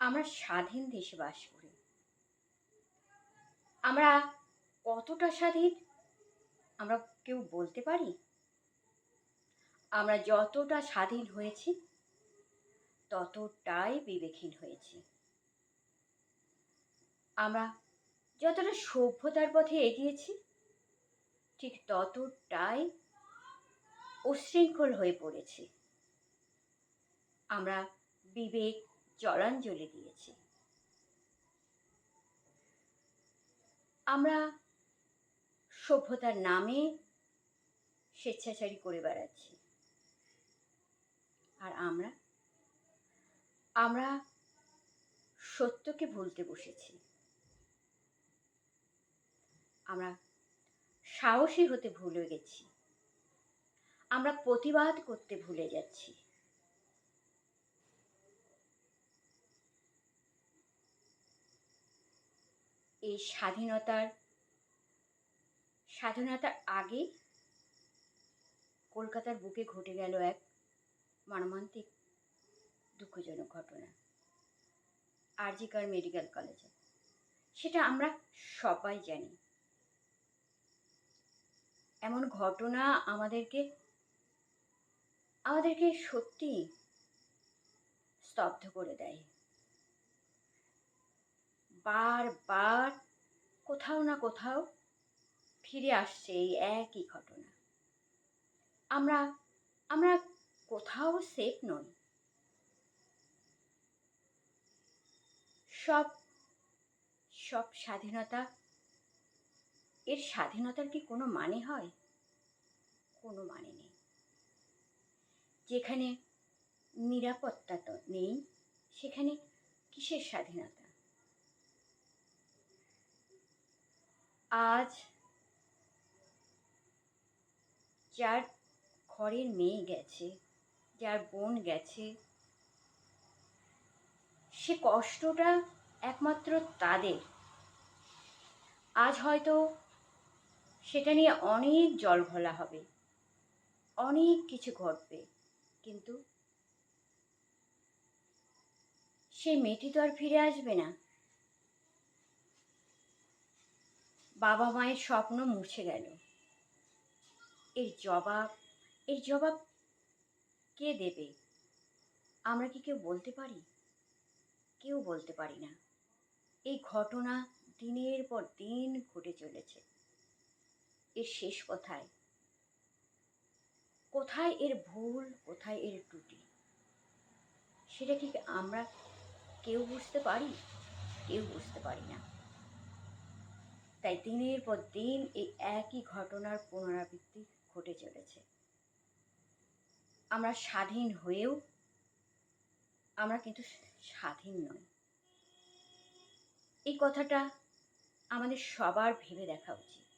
আমরা স্বাধীন দেশে বাস করি। আমরা কতটা স্বাধীন, আমরা কেউ বলতে পারি? আমরা যতটা স্বাধীন হয়েছি, ততটাই বিবেকহীন হয়েছি। আমরা যতটা সভ্যতার পথে এগিয়েছি, ঠিক ততটাই উশৃঙ্খল হয়ে পড়েছি। আমরা বিবেক জলাঞ্জলি দিয়েছি। আমরা সভ্যতার নামে স্বেচ্ছাচারী করে বেড়াচ্ছি। আর আমরা আমরা সত্যকে ভুলতে বসেছি। আমরা সাহসী হতে ভুলে গেছি। আমরা প্রতিবাদ করতে ভুলে যাচ্ছি। এই স্বাধীনতার স্বাধীনতার আগে কলকাতার বুকে ঘটে গেল এক মর্মান্তিক দুঃখজনক ঘটনা, আরজিকার মেডিকেল কলেজে। সেটা আমরা সবাই জানি। এমন ঘটনা আমাদেরকে আমাদেরকে সত্যি স্তব্ধ করে দেয়। বারবার কোথাও না কোথাও ফিরে আসছে এই একই ঘটনা। আমরা আমরা কোথাও সেফ নই। সব সব স্বাধীনতা, এর স্বাধীনতার কি কোনো মানে হয়? কোনো মানে নেই। যেখানে নিরাপত্তা তো নেই, সেখানে কিসের স্বাধীনতা? আজ যার ঘরের মেয়ে গেছে, যার বোন গেছে, সে কষ্টটা একমাত্র তাদের। আজ হয়তো সেটা নিয়ে অনেক জল ঘোলা হবে, অনেক কিছু ঘটবে, কিন্তু সেই মেয়েটি তো আর ফিরে আসবে না। বাবা মায়ের স্বপ্ন মুছে গেল। এর জবাব এর জবাব কে দেবে? আমরা কি কেউ বলতে পারি? কেউ বলতে পারি না। এই ঘটনা দিনের পর দিন ঘটে চলেছে। এর শেষ কোথায়? কোথায় এর ভুল, কোথায় এর ত্রুটি? সেটা কি আমরা কেউ বুঝতে পারি? কেউ বুঝতে পারি না। তাই দিনের পর দিন এই একই ঘটনার পুনরাবৃত্তি ঘটে চলেছে। আমরা স্বাধীন হয়েও আমরা কিন্তু স্বাধীন নই। এই কথাটা আমাদের সবার ভেবে দেখা উচিত।